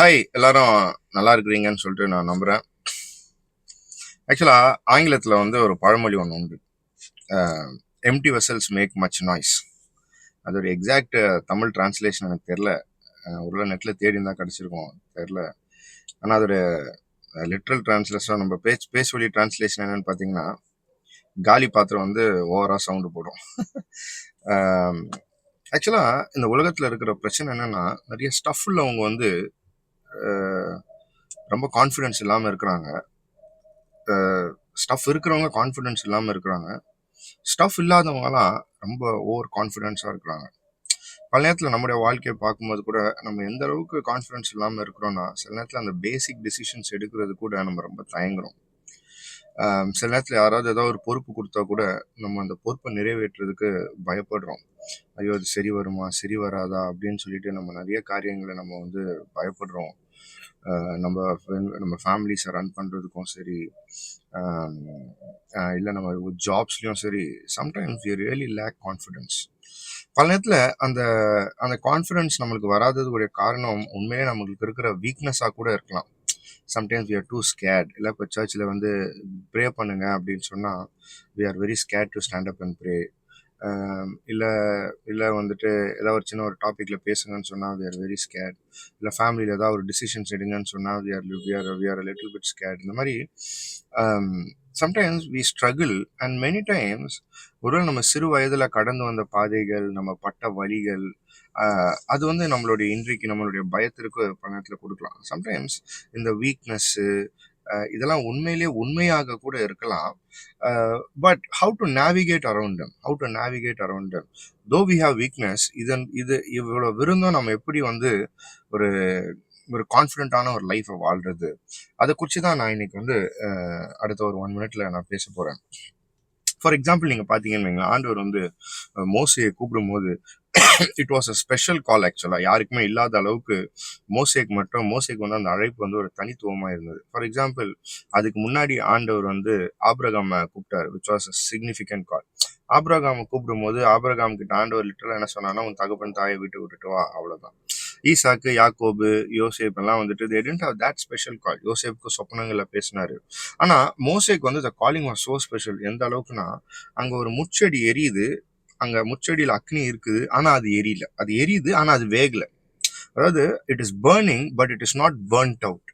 Hi எல்லாரும் நல்லா இருக்கிறீங்கன்னு சொல்லிட்டு நான் நம்புறேன். ஆக்சுவலாக ஆங்கிலத்தில் வந்து ஒரு பழமொழி ஒன்று உண்டு. Empty vessels make much noise அதோட எக்ஸாக்ட் தமிழ் டிரான்ஸ்லேஷன் எனக்கு தெரில உள்ள நெட்டில் தேடி தான் கிடச்சிருக்கும். தெரில ஆனால் அதோட லிட்ரல் டிரான்ஸ்லேஷன் நம்ம பேச் பேச்சு வழி டிரான்ஸ்லேஷன் என்னன்னு பார்த்தீங்கன்னா காலி பாத்திரம் வந்து ஓவராக சவுண்டு போடும். ஆக்சுவலாக இந்த உலகத்தில் இருக்கிற பிரச்சனை என்னன்னா நிறைய ஸ்டஃப் உள்ளவங்க வந்து ரொம்ப கான்ஃபிடென்ஸ் இல்லாமல் இருக்கிறாங்க. ஸ்டஃப் இருக்கிறவங்க கான்ஃபிடென்ஸ் இல்லாமல் இருக்கிறாங்க. ஸ்டஃப் இல்லாதவங்கலாம் ரொம்ப ஓவர் கான்ஃபிடென்ஸாக இருக்கிறாங்க. பல நேரத்தில் நம்முடைய வாழ்க்கையை பார்க்கும்போது கூட நம்ம எந்த அளவுக்கு கான்ஃபிடென்ஸ் இல்லாமல் இருக்கிறோம்னா சில நேரத்தில் அந்த பேசிக் டிசிஷன்ஸ் எடுக்கிறது கூட நம்ம ரொம்ப தயங்குறோம். சில நேரத்தில் யாராவது ஏதாவது ஒரு பொறுப்பு கொடுத்தா கூட நம்ம அந்த பொறுப்பை நிறைவேற்றுறதுக்கு பயப்படுறோம். ஐயோ அது சரி வருமா? சரி வராதா? அப்படின்னு சொல்லிட்டு நம்ம நிறைய காரியங்களை நம்ம வந்து பயப்படுறோம். நம்ம friend- நம்ம ஃபேமிலிஸை ரன் பண்ணுறதுக்கும் சரி இல்லை நம்ம ஜாப்ஸ்லேயும் சரி sometimes you really lack confidence பல நேரத்தில் அந்த அந்த கான்ஃபிடென்ஸ் நம்மளுக்கு வராததுடைய காரணம் உண்மையிலே நம்மளுக்கு இருக்கிற வீக்னஸாக கூட இருக்கலாம். Sometimes we are too scared இல்லை இப்போ சர்ச்சில் வந்து ப்ரே பண்ணுங்க அப்படின்னு சொன்னால் we are very scared to stand up and pray இல்லை இல்லை வந்துட்டு ஏதாவது ஒரு சின்ன ஒரு டாப்பிக்கில் பேசுங்கன்னு சொன்னால் வி ஆர் வெரி ஸ்கேட் இல்லை ஃபேமிலியில் ஏதாவது ஒரு டிசிஷன்ஸ் எடுங்கன்னு சொன்னால் we are we are we are little bit scared இந்த மாதிரி sometimes we struggle and many times ஒருவேளை நம்ம சிறு வயதில் கடந்து வந்த பாதைகள் நம்ம பட்ட வழிகள் அது வந்து நம்மளுடைய இன்றைக்கு நம்மளுடைய பயத்திற்கு பணத்தில் கொடுக்கலாம். சம்டைம்ஸ் இந்த வீக்னஸ்ஸு இதெல்லாம் உண்மையிலேயே உண்மையாக கூட இருக்கலாம். But how to navigate around them how to navigate around them. Though we have weakness இதன் இது இவ்வளோ விருந்தும் நம்ம எப்படி வந்து ஒரு ஒரு கான்ஃபிடென்ட்டான ஒரு லைஃப்பை வாழ்றது? அதை குறித்து தான் நான் இன்னைக்கு வந்து அடுத்த ஒரு ஒன் மினிட்ல நான் பேச போகிறேன் ஃபார் எக்ஸாம்பிள் நீங்கள் பார்த்தீங்கன்னு வைங்களேன், ஆண்டவர் வந்து மோசையை கூப்பிடும்போது it was a special call ஆக்சுவலாக யாருக்குமே இல்லாத அளவுக்கு மோசேக் மட்டும் மோசேக்கு வந்து அந்த அழைப்பு வந்து ஒரு தனித்துவமாக இருந்தது. ஃபார் எக்ஸாம்பிள் அதுக்கு முன்னாடி ஆண்டவர் வந்து ஆப்ரகாமை கூப்பிட்டாரு which was a significant call ஆபிரகாமை கூப்பிடும்போது ஆப்ரகாம் கிட்ட ஆண்டவர் லிட்டரலாக என்ன சொன்னான்னா உன் தகப்பன் தாயை விட்டு விட்டுட்டு வா அவ்வளோதான் ஈசாக்கு யாக்கோபு யோசேப் எல்லாம் வந்துட்டு they tend have that special call யோசேப்புக்கு சொப்பனங்களை பேசினாரு. ஆனா மோசேக்கு வந்து the calling was so special எந்த அளவுக்குன்னா அங்க ஒரு முச்செடி எரியுது அங்க முச்சடியில் அக்னி இருக்குது ஆனா அது எரியல. அது எரியுது ஆனா அது வேகல. அதாவது it is burning but it is not burnt out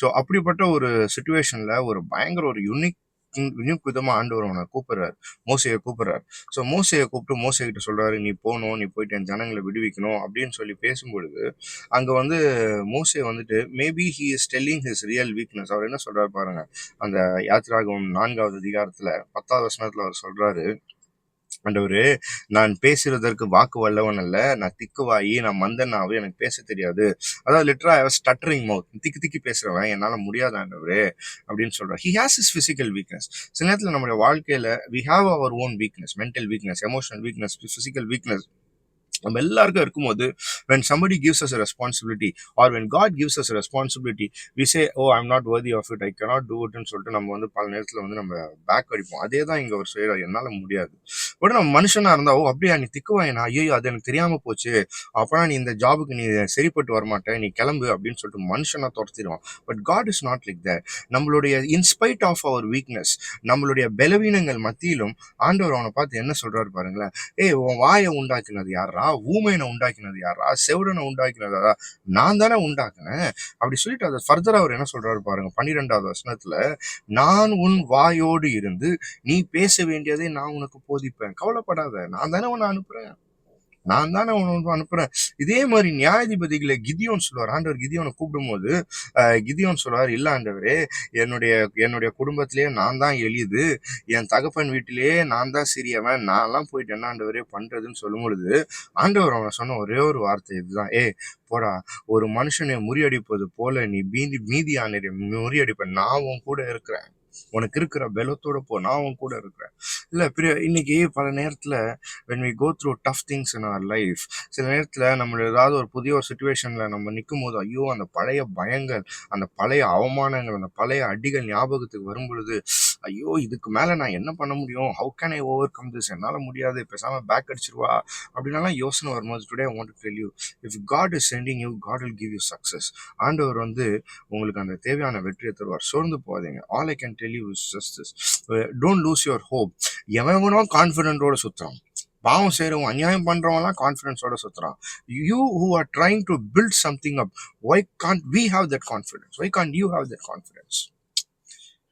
so அப்படிப்பட்ட ஒரு சுச்சுவேஷன்ல ஒரு பயங்கர ஒரு யுனிக் யுனிக் விதமா ஆண்டவர் அவனை கூப்பிடுறாரு. மோசையை கூப்பிடுறாரு. ஸோ மோசையை கூப்பிட்டு மோசை கிட்ட சொல்றாரு நீ போகணும் நீ போயிட்டு என் ஜனங்களை விடுவிக்கணும் அப்படின்னு சொல்லி பேசும்பொழுது அங்க வந்து மோசை வந்துட்டு maybe he is telling his real weakness அவர் என்ன சொல்றாரு பாருங்க அந்த யாத்ராகம் நான்காவது அதிகாரத்துல பத்தாவது வசனத்துல அவர் சொல்றாரு ஆண்டவரு நான் பேசுறதற்கு வாக்கு வல்லவன் அல்ல. நான் திக்குவாயி நான் மந்தனாவே எனக்கு பேச தெரியாது. அதாவது லிட்டரா ஸ்டட்டரிங் மவுத் திக்கு திக்கி பேசுறவன் என்னால முடியாது ஆண்டவரு அப்படின்னு சொல்றேன் he has is physical weakness சில நேரத்தில் நம்மளுடைய வாழ்க்கையில we have our own weakness mental weakness emotional weakness physical weakness நம்ம எல்லாருக்கும் இருக்கும்போது when somebody gives us responsibility or when God gives us responsibility we say oh we say not I'm of it I it. I cannot சொல்லிட்டு நம்ம வந்து பல நேரத்தில் வந்து நம்ம பேக் அடிப்போம். அதே தான் இங்கே அவர் செய்யறாரு என்னால் முடியாது. பட் நம்ம மனுஷனா இருந்தால் ஓ அப்படியா நீ திக்குவாயினா ஐயோ அது எனக்கு தெரியாமல் போச்சு. அப்போனா நீ இந்த ஜாபுக்கு நீ சரிப்பட்டு வரமாட்டேன் நீ கிளம்பு. அப்படின்னு சொல்லிட்டு மனுஷனாக துரத்திடுவான். But God is not like the நம்மளுடைய இன்ஸ்பைட் ஆஃப் அவர் வீக்னஸ் நம்மளுடைய பலவீனங்கள் மத்தியிலும் ஆண்டவர் அவனை பார்த்து என்ன சொல்றாரு பாருங்களேன். ஏய் உன் வாயை உண்டாக்கினது யாரா ஊமையனை உண்டாக்கினது யாரா? செவடனை உண்டாக்கினது யாரா? நான் தானே உண்டாக்கினேன். அப்படி சொல்லிட்டு அதை ஃபர்தர் அவர் என்ன சொல்றாரு பாருங்க பன்னிரெண்டாவது வசனத்துல நான் உன் வாயோடு இருந்து நீ பேச வேண்டியதை நான் உனக்கு போதிப்பேன். கவலைப்படாத நான் தானே உன்னை அனுப்புறேன். நான் தானே உனக்கு அனுப்புறேன். இதே மாதிரி நியாயாதிபதிகளை கிதியோன்னு சொல்லுவார். ஆண்டவர் கிதியோனை கூப்பிடும் போது கிதியோன்னு சொல்லுவார் இல்ல ஆண்டவரே என்னுடைய என்னுடைய குடும்பத்திலேயே நான் தான் எளிது. என் தகப்பன் வீட்டிலேயே நான் தான் சிறியவன். நான்லாம் போயிட்டு என்ன ஆண்டவரே பண்றதுன்னு சொல்லும் பொழுது ஆண்டவர் அவனை சொன்ன ஒரே ஒரு வார்த்தை இதுதான். ஏ போடா ஒரு மனுஷனை முறியடிப்பது போல நீ மீதி மீதியானரை முறியடிப்ப. நான் உன் கூட இருக்கிறேன். உனக்கு இருக்கிற பலத்தோட போ நான் உன் கூட இருக்கிறேன். இல்ல பிரிய இன்னைக்கு பல நேரத்துல when we go through tough things in our life சில நேரத்துல நம்ம ஏதாவது ஒரு புதிய ஒரு சுச்சுவேஷன்ல நம்ம நிற்கும் போது ஐயோ அந்த பழைய பயங்கள் அந்த பழைய அவமானங்கள் அந்த பழைய அடிகள் ஞாபகத்துக்கு வரும் பொழுது ஐயோ இதுக்கு மேலே நான் என்ன பண்ண முடியும்? How can I overcome this என்னால் முடியாது. பேசாமல் பேக் அடிச்சிருவா. அப்படின்னாலாம் யோசனை வரும்போது today I want to tell you if God is sending you God will give you success ஆண்டவர் வந்து உங்களுக்கு அந்த தேவையான வெற்றியை தருவார். சோர்ந்து போகாதீங்க. All I can tell you just this don't lose your hope எவனோ கான்ஃபிடென்ட்டோட சுற்றுறான் பாவம் செய்கிறவங்க அநியாயம் பண்ணுறவங்களாம் கான்ஃபிடென்ஸோட சுற்றுறான் you who are trying to build something up why can't we have that confidence why can't you have that confidence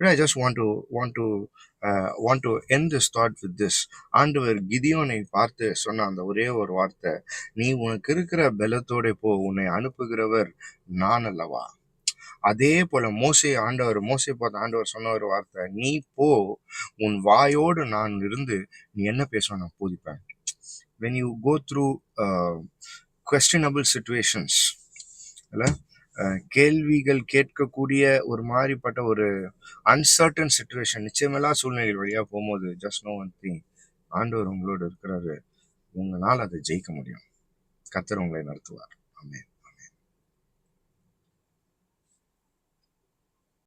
I just want to want to uh, want to end this thought with this. ஆண்டவர் கிதியோனை பார்த்து சொன்ன அந்த ஒரே ஒரு வார்த்தை நீ உனக்கு இருக்கிற பலத்தோட போ உன்னை அனுப்புகிறவர் நான் அல்லவா? அதே போல மோசை ஆண்டவர் மோசை பார்த்து ஆண்டவர் சொன்ன ஒரு வார்த்தை நீ போ உன் வாயோடு நான் இருந்து நீ என்ன பேசுவ நான் போதிப்பேன். When you go through questionable situations இல்லை? கேள்விகள் கேட்கக்கூடிய ஒரு மாதிரிப்பட்ட ஒரு அன்சர்டன் சுச்சுவேஷன் நிச்சயமெல்லாம் சூழ்நிலைகள் வழியாக போகும்போது ஜஸ்ட் நோ ஒன் திங் ஆண்டவர் உங்களோட இருக்கிறாரு. உங்களால் அதை ஜெயிக்க முடியும். கத்தர் உங்களை நடத்துவார். ஆமென்